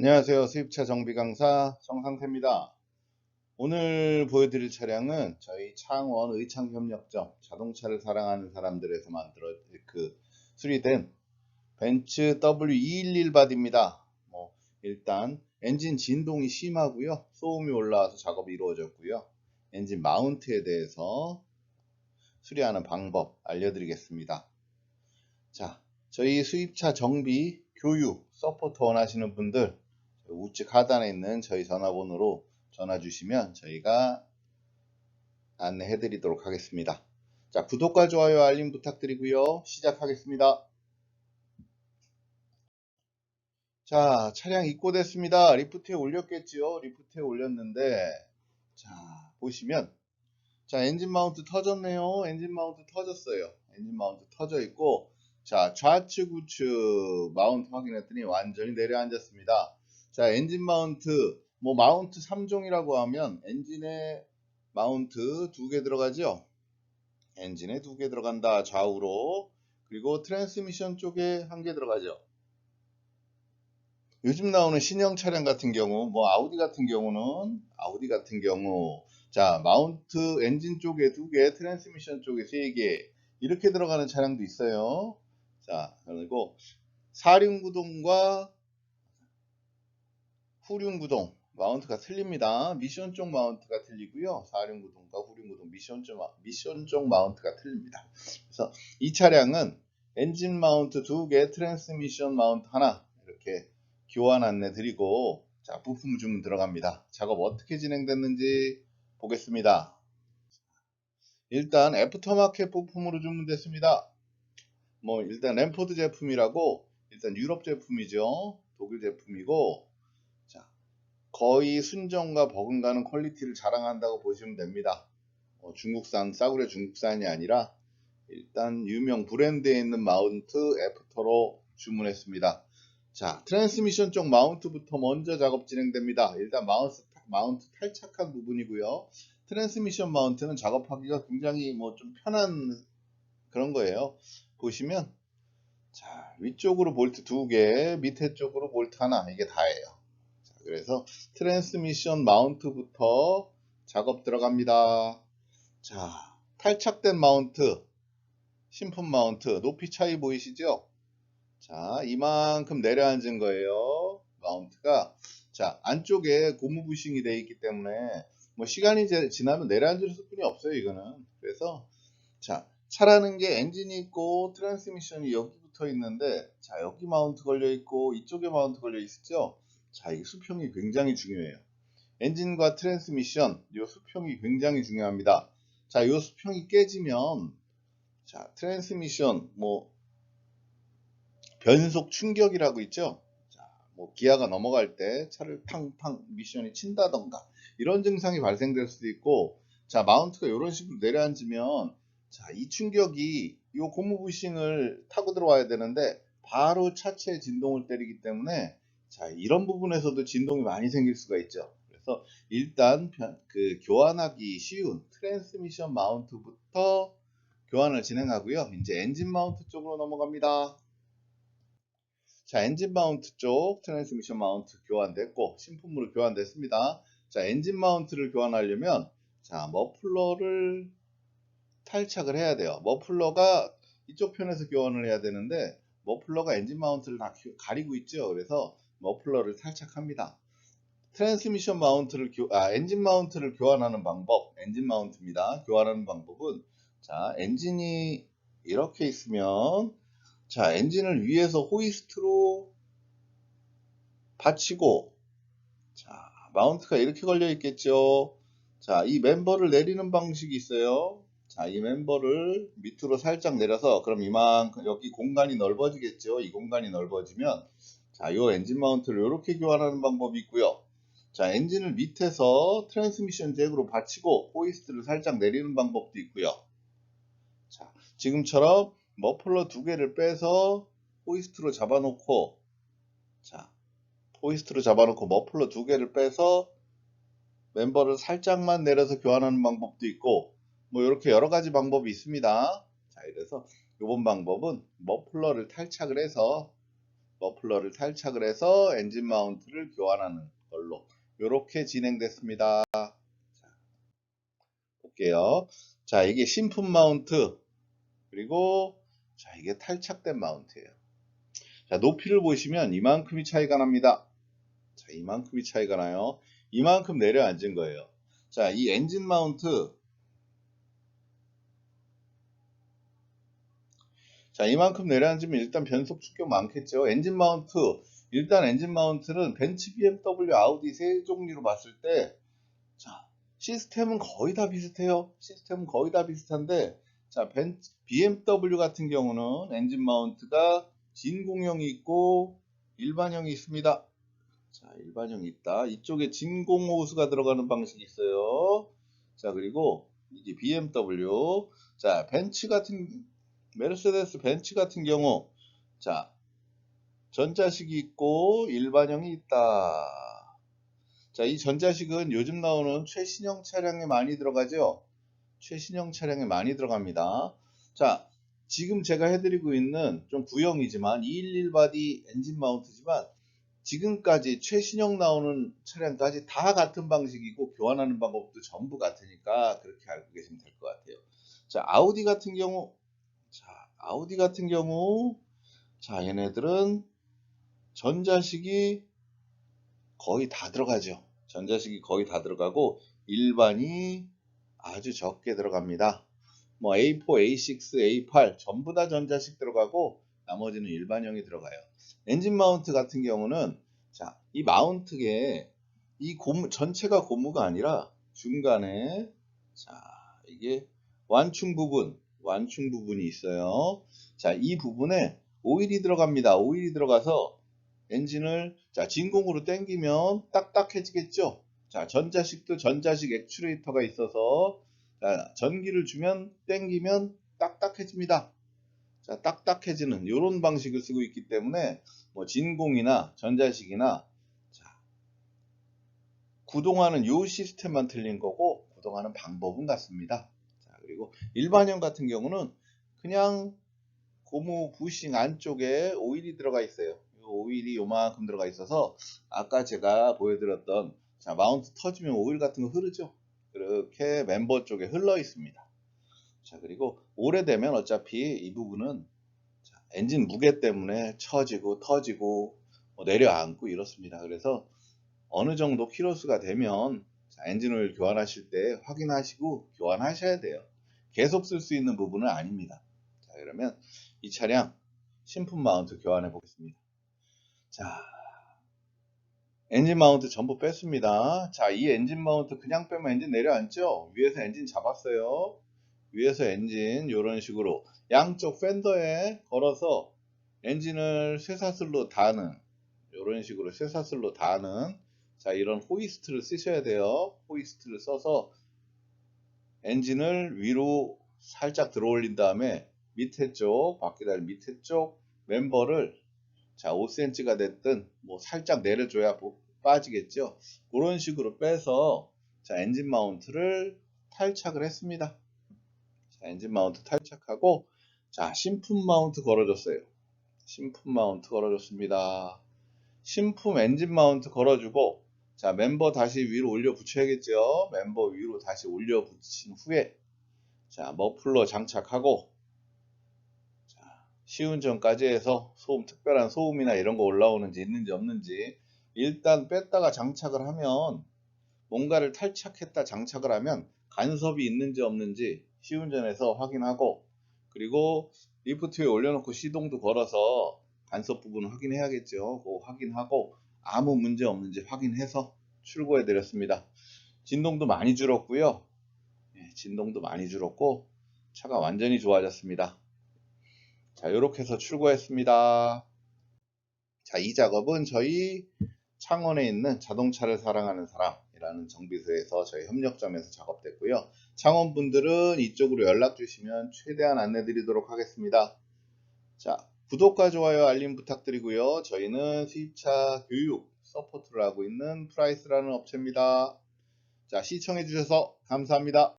안녕하세요. 수입차 정비 강사 정상태입니다. 오늘 보여드릴 차량은 저희 창원 의창 협력점 자동차를 사랑하는 사람들에서 만들어 그 수리된 벤츠 W211 바디입니다. 뭐 일단 엔진 진동이 심하고요. 소음이 올라와서 작업이 이루어졌고요. 엔진 마운트에 대해서 수리하는 방법 알려드리겠습니다. 자, 저희 수입차 정비 교육 서포트 원하시는 분들 우측 하단에 있는 저희 전화번호로 전화 주시면 저희가 안내해 드리도록 하겠습니다. 자, 구독과 좋아요 알림 부탁드리고요. 시작하겠습니다. 자, 차량 입고됐습니다. 리프트에 올렸겠지요. 리프트에 올렸는데 자, 보시면 자, 엔진 마운트 터졌네요. 엔진 마운트 터졌어요. 엔진 마운트 터져 있고 자, 좌측 우측 마운트 확인했더니 완전히 내려앉았습니다. 자, 엔진 마운트, 뭐 마운트 3종이라고 하면 엔진에 마운트 두 개 들어가죠. 엔진에 두 개 들어간다. 좌우로. 그리고 트랜스미션 쪽에 한 개 들어가죠. 요즘 나오는 신형 차량 같은 경우, 뭐 아우디 같은 경우는 아우디 같은 경우 자, 마운트 엔진 쪽에 두 개, 트랜스미션 쪽에 세 개. 이렇게 들어가는 차량도 있어요. 자, 그리고 사륜구동과 후륜구동 마운트가 틀립니다. 미션 쪽 마운트가 틀리고요. 사륜구동과 후륜구동 미션 쪽, 미션 쪽 마운트가 틀립니다. 그래서 이 차량은 엔진 마운트 두 개, 트랜스미션 마운트 하나 이렇게 교환 안내 드리고 자 부품 주문 들어갑니다. 작업 어떻게 진행됐는지 보겠습니다. 일단 애프터마켓 부품으로 주문됐습니다. 뭐 일단 램포드 제품이라고 일단 유럽 제품이죠. 독일 제품이고 자 거의 순정과 버금가는 퀄리티를 자랑한다고 보시면 됩니다. 어, 중국산 싸구려 중국산이 아니라 일단 유명 브랜드에 있는 마운트 애프터로 주문했습니다. 자 트랜스미션 쪽 마운트부터 먼저 작업 진행됩니다. 일단 마운트, 마운트 탈착한 부분이고요. 트랜스미션 마운트는 작업하기가 굉장히 뭐 좀 편한 그런 거예요. 보시면 자 위쪽으로 볼트 두 개, 밑에 쪽으로 볼트 하나 이게 다예요. 자, 그래서 트랜스미션 마운트부터 작업 들어갑니다. 자 탈착된 마운트, 신품 마운트 높이 차이 보이시죠? 자 이만큼 내려앉은 거예요. 마운트가 자 안쪽에 고무 부싱이 되어 있기 때문에 뭐 시간이 지나면 내려앉을 수뿐이 없어요 이거는 그래서 자 차라는 게 엔진이 있고 트랜스미션이 여기 붙어 있는데 자 여기 마운트 걸려 있고 이쪽에 마운트 걸려 있죠 자 이 수평이 굉장히 중요해요. 엔진과 트랜스미션 이 수평이 굉장히 중요합니다. 자 이 수평이 깨지면 자 트랜스미션 뭐 변속 충격이라고 있죠? 뭐 기아가 넘어갈 때 차를 팡팡 미션이 친다던가 이런 증상이 발생될 수도 있고 자 마운트가 이런 식으로 내려앉으면 자, 이 충격이 이 고무 부싱을 타고 들어와야 되는데 바로 차체에 진동을 때리기 때문에 자, 이런 부분에서도 진동이 많이 생길 수가 있죠. 그래서 일단 그 교환하기 쉬운 트랜스미션 마운트부터 교환을 진행하고요. 이제 엔진 마운트 쪽으로 넘어갑니다. 자, 엔진 마운트 쪽 트랜스미션 마운트 교환됐고 신품으로 교환됐습니다. 자, 엔진 마운트를 교환하려면 자, 머플러를 탈착을 해야 돼요. 머플러가 이쪽 편에서 교환을 해야 되는데 머플러가 엔진 마운트를 다 가리고 있죠. 그래서 머플러를 탈착합니다. 트랜스미션 마운트를 교, 아, 엔진 마운트를 교환하는 방법, 엔진 마운트입니다. 교환하는 방법은 자, 엔진이 이렇게 있으면 자, 엔진을 위에서 호이스트로 받치고 자, 마운트가 이렇게 걸려 있겠죠. 자, 이 멤버를 내리는 방식이 있어요. 자, 이 멤버를 밑으로 살짝 내려서 그럼 이만큼 여기 공간이 넓어지겠죠. 이 공간이 넓어지면 자, 요 엔진 마운트를 이렇게 교환하는 방법이 있고요. 자, 엔진을 밑에서 트랜스미션 잭으로 받치고 호이스트를 살짝 내리는 방법도 있고요. 자, 지금처럼 머플러 두 개를 빼서 호이스트로 잡아놓고 자, 호이스트로 잡아놓고 머플러 두 개를 빼서 멤버를 살짝만 내려서 교환하는 방법도 있고 뭐 이렇게 여러 가지 방법이 있습니다. 자, 이래서 이번 방법은 머플러를 탈착을 해서 머플러를 탈착을 해서 엔진 마운트를 교환하는 걸로 이렇게 진행됐습니다. 자, 볼게요. 자, 이게 신품 마운트 그리고 자, 이게 탈착된 마운트예요. 자, 높이를 보시면 이만큼이 차이가 납니다. 자, 이만큼이 차이가 나요. 이만큼 내려앉은 거예요. 자, 이 엔진 마운트 자, 이만큼 내려앉으면 일단 변속 충격 많겠죠. 엔진 마운트, 일단 엔진 마운트는 벤츠, BMW, 아우디 세 종류로 봤을 때, 자, 시스템은 거의 다 비슷해요. 시스템은 거의 다 비슷한데, 자, 벤츠, BMW 같은 경우는 엔진 마운트가 진공형이 있고, 일반형이 있습니다. 자, 일반형이 있다. 이쪽에 진공 호스가 들어가는 방식이 있어요. 자, 그리고 이게 BMW. 자, 벤츠 같은 메르세데스 벤츠 같은 경우 자 전자식이 있고 일반형이 있다. 자, 이 전자식은 요즘 나오는 최신형 차량에 많이 들어가죠. 최신형 차량에 많이 들어갑니다. 자, 지금 제가 해드리고 있는 좀 구형이지만 211 바디 엔진 마운트지만 지금까지 최신형 나오는 차량까지 다 같은 방식이고 교환하는 방법도 전부 같으니까 그렇게 알고 계시면 될 것 같아요. 자, 아우디 같은 경우 자, 아우디 같은 경우, 자, 얘네들은 전자식이 거의 다 들어가죠. 전자식이 거의 다 들어가고, 일반이 아주 적게 들어갑니다. 뭐, A4, A6, A8 전부 다 전자식 들어가고, 나머지는 일반형이 들어가요. 엔진 마운트 같은 경우는, 자, 이 마운트에 이 고무, 전체가 고무가 아니라 중간에, 자, 이게 완충 부분, 완충 부분이 있어요. 자, 이 부분에 오일이 들어갑니다. 오일이 들어가서 엔진을 자, 진공으로 당기면 딱딱해지겠죠. 자, 전자식도 전자식 액추레이터가 있어서 자, 전기를 주면 당기면 딱딱해집니다. 자, 딱딱해지는 이런 방식을 쓰고 있기 때문에 뭐 진공이나 전자식이나 자, 구동하는 요 시스템만 틀린 거고 구동하는 방법은 같습니다. 자, 그리고 일반형 같은 경우는 그냥 고무 부싱 안쪽에 오일이 들어가 있어요. 이 오일이 요만큼 들어가 있어서 아까 제가 보여드렸던 자, 마운트 터지면 오일 같은 거 흐르죠. 그렇게 멤버 쪽에 흘러 있습니다. 자, 그리고 오래되면 어차피 이 부분은 자, 엔진 무게 때문에 처지고 터지고 뭐 내려앉고 이렇습니다. 그래서 어느 정도 키로수가 되면 자, 엔진을 교환하실 때 확인하시고 교환하셔야 돼요. 계속 쓸 수 있는 부분은 아닙니다. 자, 그러면 이 차량 신품 마운트 교환해 보겠습니다. 자, 엔진 마운트 전부 뺐습니다. 자, 이 엔진 마운트 그냥 빼면 엔진 내려앉죠? 위에서 엔진 잡았어요. 위에서 엔진 이런 식으로 양쪽 팬더에 걸어서 엔진을 쇠사슬로 다는 이런 식으로 쇠사슬로 다는 자 이런 호이스트를 쓰셔야 돼요. 호이스트를 써서 엔진을 위로 살짝 들어 올린 다음에 밑에 쪽 바퀴다리 밑에 쪽 멤버를 자 5cm가 됐든 뭐 살짝 내려줘야 보- 빠지겠죠. 그런 식으로 빼서 자 엔진 마운트를 탈착을 했습니다. 자, 엔진 마운트 탈착하고 자 신품 마운트 걸어줬어요. 신품 마운트 걸어줬습니다. 신품 엔진 마운트 걸어주고 자 멤버 다시 위로 올려 붙여야겠죠. 멤버 위로 다시 올려 붙인 후에 자 머플러 장착하고 자 시운전까지 해서 소음 특별한 소음이나 이런 거 올라오는지 있는지 없는지 일단 뺐다가 장착을 하면 뭔가를 탈착했다 장착을 하면 간섭이 있는지 없는지 시운전에서 확인하고 그리고 리프트에 올려놓고 시동도 걸어서 간섭 부분을 확인해야겠죠. 그거 확인하고 아무 문제 없는지 확인해서 출고해 드렸습니다. 진동도 많이 줄었고요. 예, 진동도 많이 줄었고 차가 완전히 좋아졌습니다. 자, 이렇게 해서 출고했습니다. 자, 이 작업은 저희 창원에 있는 자동차를 사랑하는 사람이라는 정비소에서 저희 협력점에서 작업됐고요. 창원 분들은 이쪽으로 연락 주시면 최대한 안내 드리도록 하겠습니다. 자, 구독과 좋아요, 알림 부탁드리고요. 저희는 수입차 교육 서포트를 하고 있는 프라이스라는 업체입니다. 자, 시청해 주셔서 감사합니다.